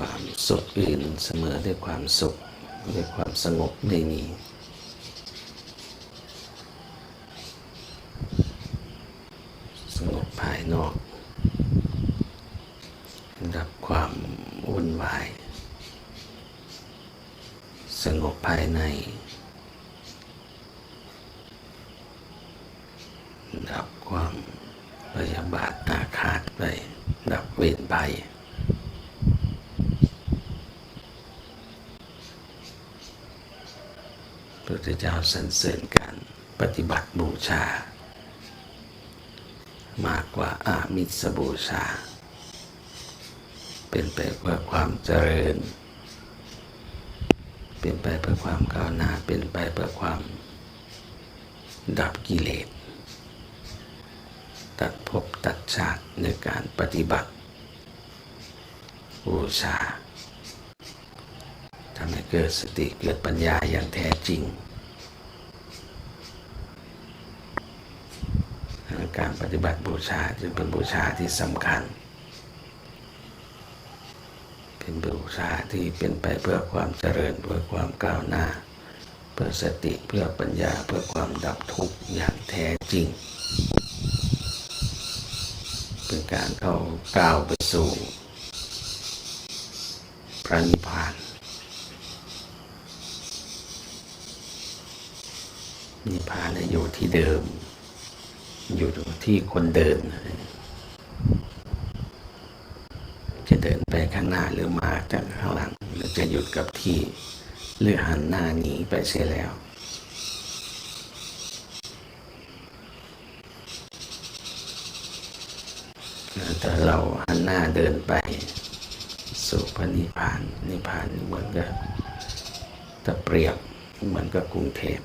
ความสุขอื่นเสมอด้วยความสุขด้วยความสงบไม่มี สงบภายนอก ดับความวุ่นวาย สงบภายใน ดับความพยาบาทอาฆาตไป ดับเวรภัย พุทธเจ้าสรรเสริญการปฏิบัติบูชา มากกว่าอามิสบูชา เป็นไปเพื่อความเจริญ เป็นไปเพื่อความก้าวหน้า เป็นไปเพื่อความดับกิเลส ตัดภพตัดชาติในการปฏิบัติบูชา เกิดสติเกิดปัญญาอย่างแท้จริงการปฏิบัติบูชาจึงเป็นบูชาที่สำคัญ เป็นบูชาที่เป็นไปเพื่อความเจริญเพื่อความก้าวหน้า เพื่อสติเพื่อปัญญาเพื่อความดับทุกข์อย่างแท้จริง เป็นการเข้าก้าวไปสู่พระนิพพาน นิพพานอยู่ที่เดิม อยู่ที่คนเดิน จะเดินไปข้างหน้าหรือมาจากข้างหลังหรือจะหยุดกับที่หรือหันหน้าหนีไปเสียแล้วแต่เราหันหน้าเดินไปสู่พระนิพพานนิพพานเหมือนกับตะเปรียบเหมือนกับกรุงเทพ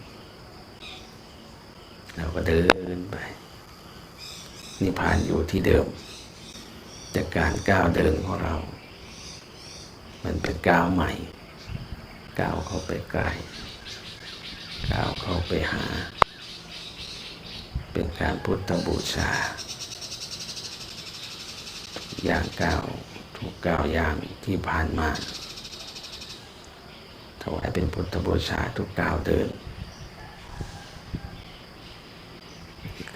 เราก็เดินไปนิพพานอยู่ที่เดิมแต่การก้าวเดินของเรา มันเป็นก้าวใหม่ก้าวเข้าไปใกล้ก้าวเข้าไปหา เป็นการพุทธบูชาอย่างก้าวทุกก้าวอย่างที่ผ่านมาถวายเป็นพุทธบูชาทุกก้าวเดิน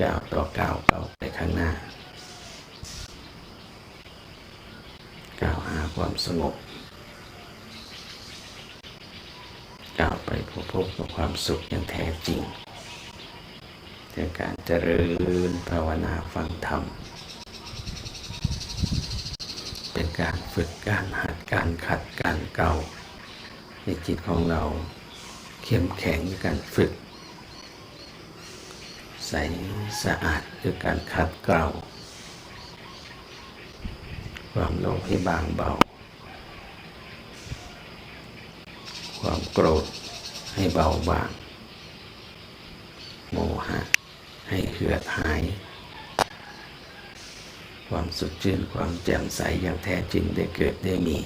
ก้าวต่อก้าวก้าวไปข้างหน้าก้าวหาความสงบก้าวไปพบพบกับความสุขอย่างแท้จริงเรื่การเจริญภาวนาฟังธรรมเป็นการฝึกการหัดการขัดการเก่าในจิตของเราเข้มแข็งในการฝึก ใสสะอาดด้วยการขัดเกลาความโลภให้บางเบา ความโกรธให้เบาบาง โมหะให้เหือดหาย ความสุดชื่นความแจ่มใสอย่างแท้จริงได้เกิดได้มี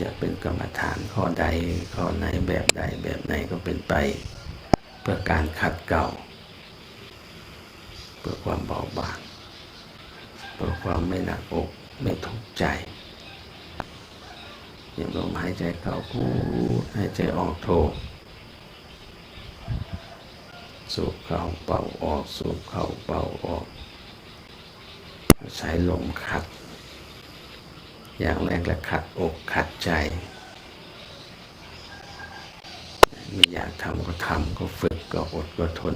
จะเป็นกรรมฐานข้อใดข้อไหนแบบใดแบบไหนก็เป็นไป พื่อการขัดเกลาเพื่อความเบาบาง เพื่อความไม่หนักอกไม่ทุกข์ใจอย่างลมหายใจเข้าพูดหายใจออกโทสูบเข้าเป่าออกสูบเข้าเป่าออก ใช้ลมขัด อย่างแรกและขัดอกขัดใจ ไม่อยากทำก็ทำก็ฝึกก็อดก็ทน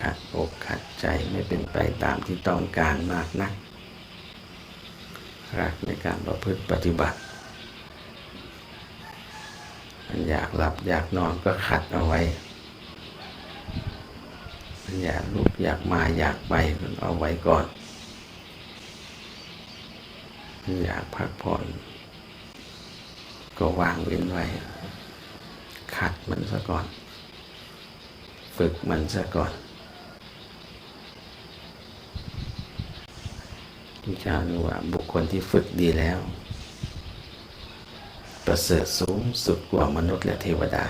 ขัดอกขัดใจไม่เป็นไปตามที่ต้องการมากนัก รักในการประพฤติปฏิบัติ มันอยากหลับอยากนอนก็ขัดเอาไว้ มันอยากลุกอยากมาอยากไปก็เอาไว้ก่อนมันอยากพักผ่อน ก็วางเว้นไว้ ขัดมันซะก่อน ฝึกมันซะก่อนที่เจ้าเรียกว่าบุคคลที่ฝึกดีแล้ว ประเสริฐสูงสุดกว่ามนุษย์และเทวดา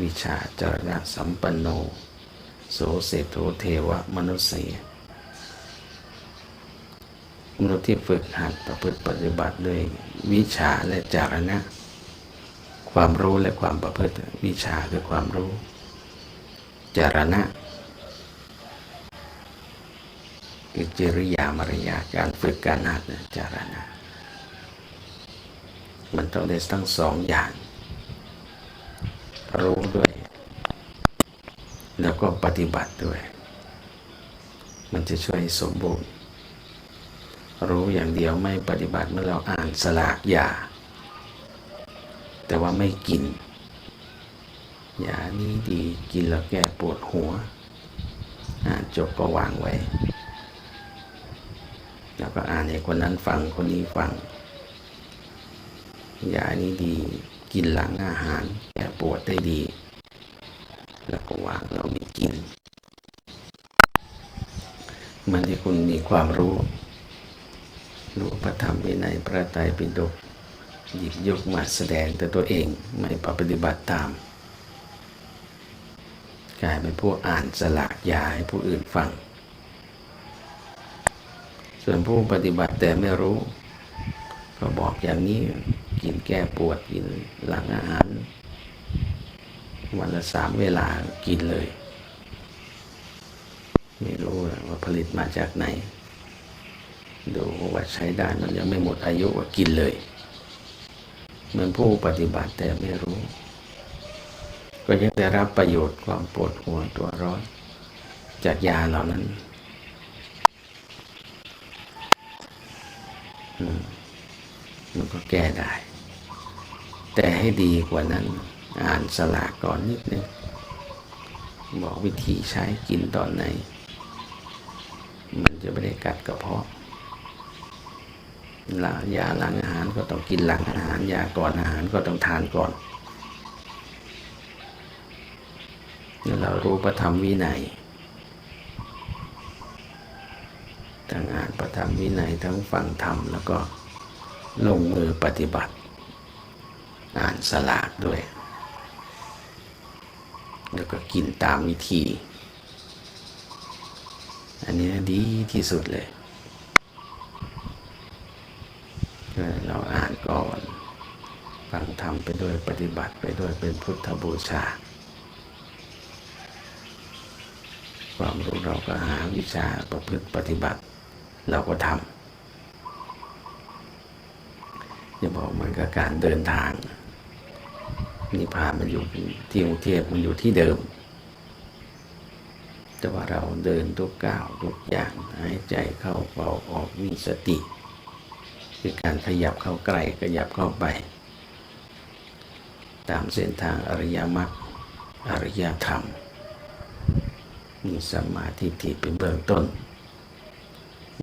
วิชาจรณะสัมปันโน โสเศธโทเทวมนุษย์ มนุษย์ที่ฝึกหัดประพฤติปฏิบัติด้วยวิชาและจารณะ ความรู้และความประพฤติวิชาคือความรู้ จารณะคือจริยามารยาการฝึกการหัดจารณะ มันต้องได้ทั้งสองอย่าง รู้ด้วย แล้วก็ปฏิบัติด้วย มันจะช่วยสมบูรณ์ รู้อย่างเดียวไม่ปฏิบัติเมื่อเราอ่านสลากยา แต่ว่าไม่กินยานี้ดีกินแล้วแก้ปวดหัว อ่านจบก็วางไว้ แล้วก็อ่านให้คนนั้นฟังคนนี้ฟังยานี้ดีกินหลังอาหารแก้ปวดได้ดี แล้วก็วางเราไม่กิน มันที่คุณมีความรู้ รู้พระธรรมวินัยพระไตรปิฎกหยิบยกมาแสดงแต่ตัวเองไม่ปฏิบัติตาม กลายเป็นผู้อ่านสลากยาให้ผู้อื่นฟัง ส่วนผู้ปฏิบัติแต่ไม่รู้ ก็บอกอย่างนี้กินแก้ปวดกินหลังอาหาร วันละสามเวลากินเลย ไม่รู้ว่าผลิตมาจากไหน ดูว่าใช้ได้มันยังไม่หมดอายุว่ากินเลย เหมือนผู้ปฏิบัติแต่ไม่รู้ ก็ยังได้รับประโยชน์ความปวดหัวตัวร้อน จากยาเหล่านั้นมันก็แก้ได้ แต่ให้ดีกว่านั้น อ่านสลากก่อนนิดนึงบอกวิธีใช้กินตอนไหน มันจะไม่ได้กัดกระเพาะ ลายาหลังอาหารก็ต้องกินหลังอาหาร ยาก่อนอาหารก็ต้องทานก่อนแล้วเรารู้ประธรรมวินัยทั้งอ่านประธรรมวินัยทั้งฟังธรรมแล้วก็ลงมือปฏิบัติ อ่านสลากด้วย แล้วก็กินตามวิธี อันนี้ดีที่สุดเลย เราอ่านก่อนฟังธรรมไปด้วยปฏิบัติไปด้วยเป็นพุทธบูชา ความรู้เราก็หาวิชาประพฤติปฏิบัติ เราก็ทำจะบอกมันกับการเดินทางนิพพานมันอยู่ที่กรุงเทพมันอยู่ที่เดิม แต่ว่าเราเดินทุกก้าวทุกอย่างหายใจเข้าเป่าออกมีสติ คือการขยับเข้าใกล้ขยับเข้าไป ตามเส้นทางอริยมรรคอริยธรรม มีสมาธิที่เป็นเบื้องต้น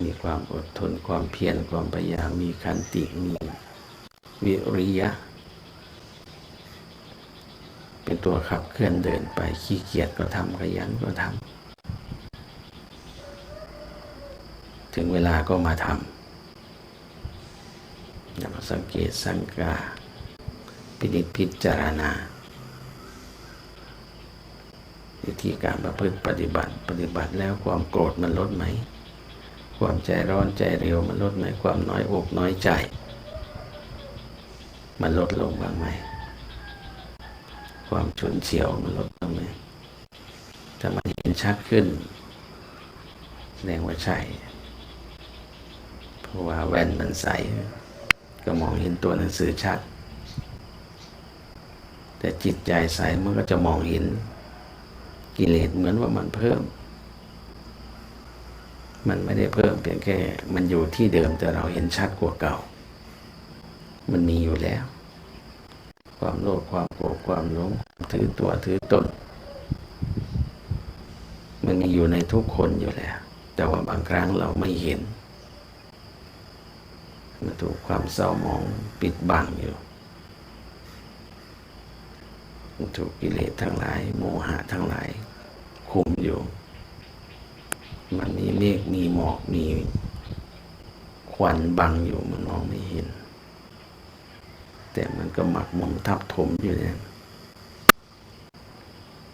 มีความอดทนความเพียรความพยายามมีขันติมีวิริยะ เป็นตัวขับเคลื่อนเดินไปขี้เกียจก็ทำขยันก็ทำถึงเวลาก็มาทำ อย่ามาสังเกตสังกาพินิจพิจารณาวิธีการประพฤติปฏิบัติ ปฏิบัติแล้วความโกรธมันลดไหม ความใจร้อนใจเร็วมันลดไหม ความน้อยอกน้อยใจ มันลดลงบ้างไหม ความฉุนเฉียวมันลดบ้างไหมถ้ามันเห็นชัดขึ้นแสดงว่าใช่ เพราะว่าแว่นมันใส ก็มองเห็นตัวหนังสือชัด แต่จิตใจใสมันก็จะมองเห็น กิเลสเหมือนว่ามันเพิ่ม มันไม่ได้เพิ่มเพียงแค่ มันอยู่ที่เดิมแต่เราเห็นชัดกว่าเก่า มันมีอยู่แล้ว ความโลภความโกรธความหลงถือตัวถือตน มันมีอยู่ในทุกคนอยู่แล้ว แต่ว่าบางครั้งเราไม่เห็น มันถูกความเศร้าหมองปิดบังอยู่มันถูกกิเลสทั้งหลาย โมหะทั้งหลาย คุมอยู่ มันมีเมฆมีหมอกมีควันบังอยู่มันมองไม่เห็น แต่มันก็หมักหมมทับถมอยู่เนี่ย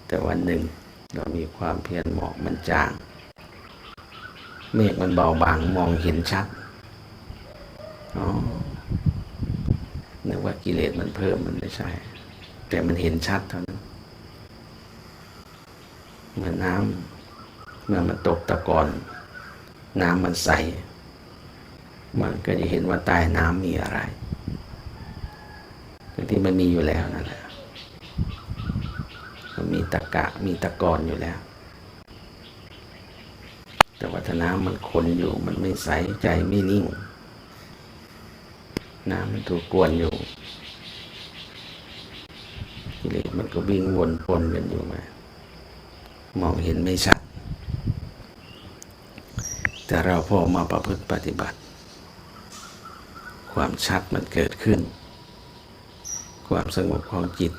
แต่วันหนึ่งเรามีความเพียรหมอกมันจาง เมฆมันเบาบางมองเห็นชัด อ๋อนึกว่ากิเลสมันเพิ่มมันไม่ใช่ แต่มันเห็นชัดเท่านั้นเหมือนน้ำเมื่อมันตกตะกอน น้ำมันใส มันก็จะเห็นว่าใต้น้ำมีอะไรที่มันมีอยู่แล้วนั่นแหละมันมีตะกะมีตะกอนอยู่แล้ว แต่ว่าถ้าน้ำมันขนอยู่มันไม่ใสใจไม่นิ่ง น้ำมันถูกกวนอยู่กิเลสมันก็วิ่งวนปนกันอยู่มามองเห็นไม่ชัด แต่เราพอมาประพฤติปฏิบัติ ความชัดมันเกิดขึ้น ความสงบของจิต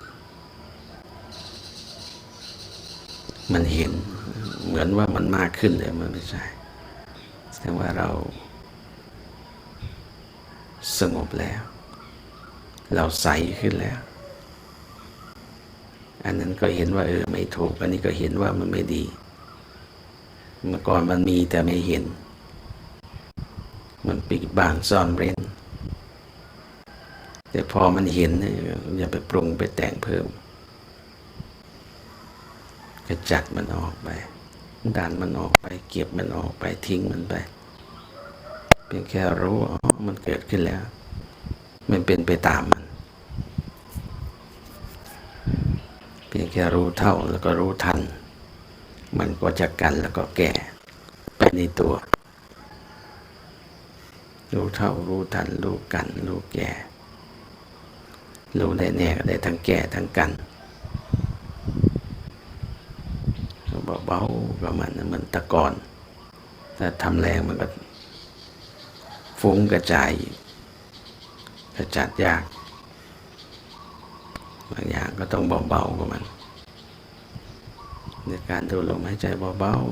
มันเห็นเหมือนว่ามันมากขึ้นเลยมันไม่ใช่แสดงว่าเรา สงบแล้ว เราใสขึ้นแล้ว อันนั้นก็เห็นว่าเออไม่ถูก อันนี้ก็เห็นว่ามันไม่ดี เมื่อก่อนมันมีแต่ไม่เห็น มันปิดบังซ่อนเร้น แต่พอมันเห็นเนี่ยอย่าไปปรุงไปแต่งเพิ่มก็จัดมันออกไปดันมันออกไป เก็บมันออกไปทิ้งมันไป เพียงแค่รู้อ๋อ มันเกิดขึ้นแล้ว มันเป็นไปตามมัน เพียงแค่รู้เท่าแล้วก็รู้ทัน มันก็จะกันแล้วก็แก่ไปในตัว รู้เท่ารู้ทัน รู้กัน รู้แก่รู้ได้แน่ก็ได้ทั้งแก่ทั้งกันเบาๆกับมันเหมือนตะกอนถ้าทำแรงมันก็ ฟุ้งกระจายกระจัดยากบางอย่างก็ต้องเบาๆกับมันในการดูลมหายใจเบาๆ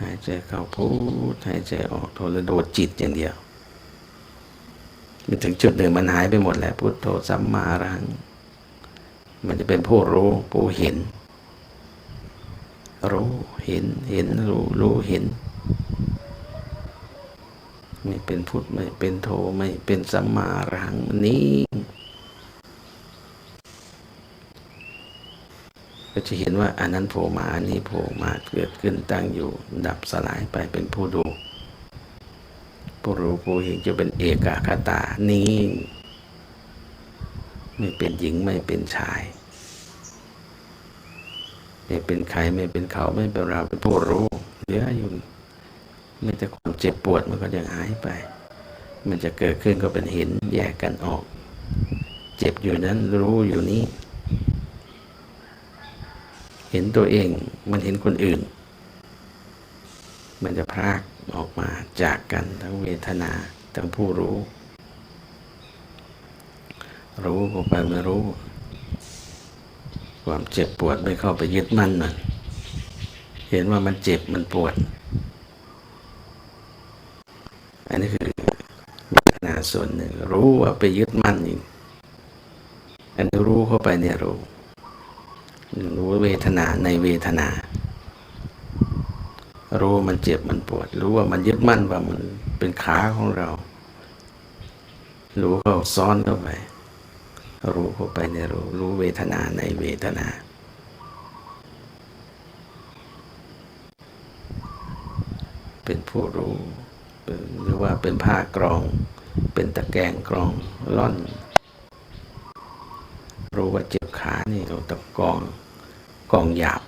หายใจเข้าพูดหายใจออกโทรโดดจิตอย่างเดียว มันถึงจุดหนึ่งมันหายไปหมดแล้วพุทโธสัมมารัง มันจะเป็นผู้รู้ผู้เห็น รู้เห็นเห็นรู้รู้เห็น ไม่ เป็นพุทธไม่เป็นโทไม่เป็นสัมมาหังนี้ก็จะเห็นว่าอันนั้นโผล่มาอันนี้โผล่มาเกิดขึ้นตั้งอยู่ ดับสลายไปเป็นผู้ดูผู้รู้ผู้เห็นจะเป็นเอกาคตานิ่งไม่เป็นหญิงไม่เป็นชายไม่เป็นใครไม่เป็นเขาไม่เป็นเราเป็นผู้รู้เหลืออยู่ ม่แต่ความเจ็บปวดมันก็ยังหายไป มันจะเกิดขึ้นก็เป็นเห็นแยกกันออก เจ็บอยู่นั้นรู้อยู่นี้ เห็นตัวเองมันเห็นคนอื่น มันจะพรากออกมาจากกันทั้งเวทนาทั้งผู้รู้ รู้ก็ไปไม่รู้ ความเจ็บปวดไม่เข้าไปยึดมั่นมันเห็นว่ามันเจ็บมันปวด อันนี้คือเวทนาส่วนหนึ่ง รู้ว่าไปยึดมั่นอีกอันรู้เข้าไปเนี่ยรู้ รู้เวทนาในเวทนา รู้ว่ามันเจ็บมันปวด รู้ว่ามันยึดมั่นว่ามันเป็นขาของเรา รู้เข้าซ้อนเข้าไป รู้เข้าไปในรู้ รู้เวทนาในเวทนาเป็นผู้รู้ หรือว่าเป็นผ้ากรอง เป็นตะแกรงกรองล่อนรู้ว่าเจ็บขานี่เราตะกองกองหยาบ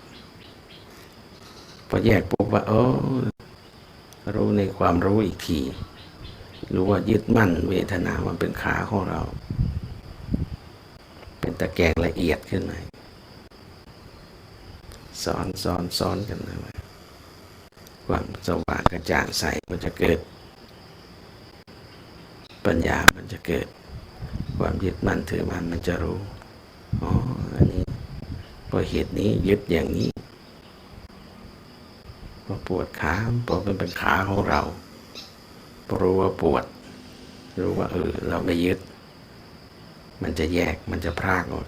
พอแยกปุ๊บว่า เออรู้ในความรู้อีกที รู้ว่ายึดมั่นเวทนามันเป็นขาของเรา เป็นตะแกรงละเอียดขึ้นมาซ้อนซ้อนซ้อนกันเลย ความสว่างกระจ่างใสมันจะเกิด ปัญญามันจะเกิด ความยึดมั่นถือมั่นมันจะรู้อ๋ออันนี้เพราะเหตุนี้ยึดอย่างนี้พอปวดขาเพราะมันเป็นขาของเราเพราะรู้ว่าปวด รู้ว่าเออเราไม่ยึด มันจะแยกมันจะพรากออก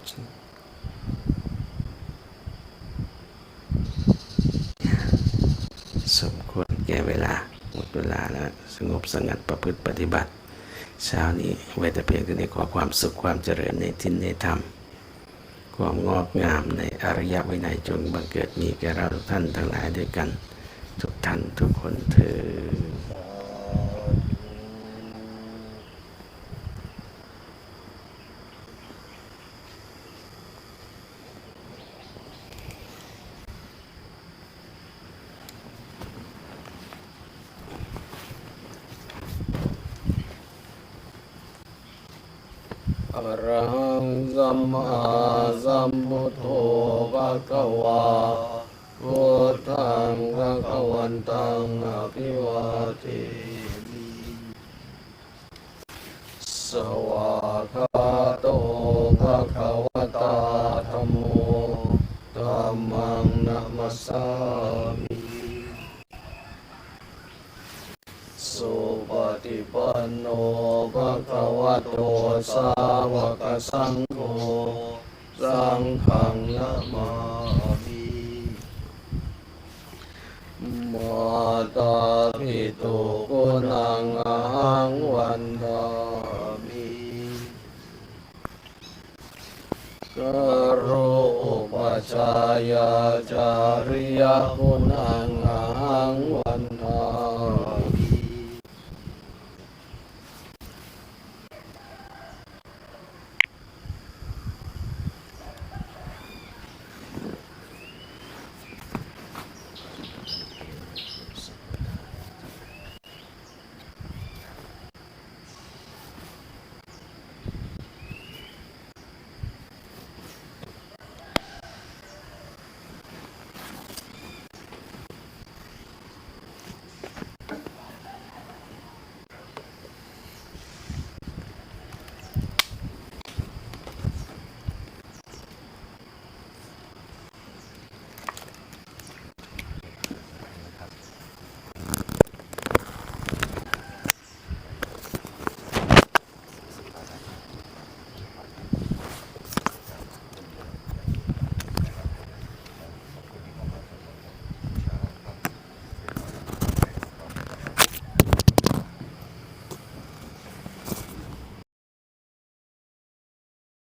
สมควร แก่เวลา หมดเวลาแล้ว สงบสงัดประพฤติปฏิบัติ เช้านี้ไว้แต่เพียงเท่านี้ขอความสุขความเจริญในทินในธรรม ความงอกงามในอริยวินัยจงบังเกิดมีแก่เราทุกท่านทั้งหลายด้วยกัน ทุกท่านทุกคนเธอ ระหังสัมมาสัมพุทโธภะคะวาพุทธังภะคะวันตังอภิวาทิมิสวากขาโตภะคะวะตาธัมโมธัมมังนัมสสามิ สุ ปฏิปันโนภะคะวะโตสาวกสังโฆสังฆังนะมามิมาตาปิตุกุณังอหังวันดามิกโรอุปชายาจาริยกุณังอหังวั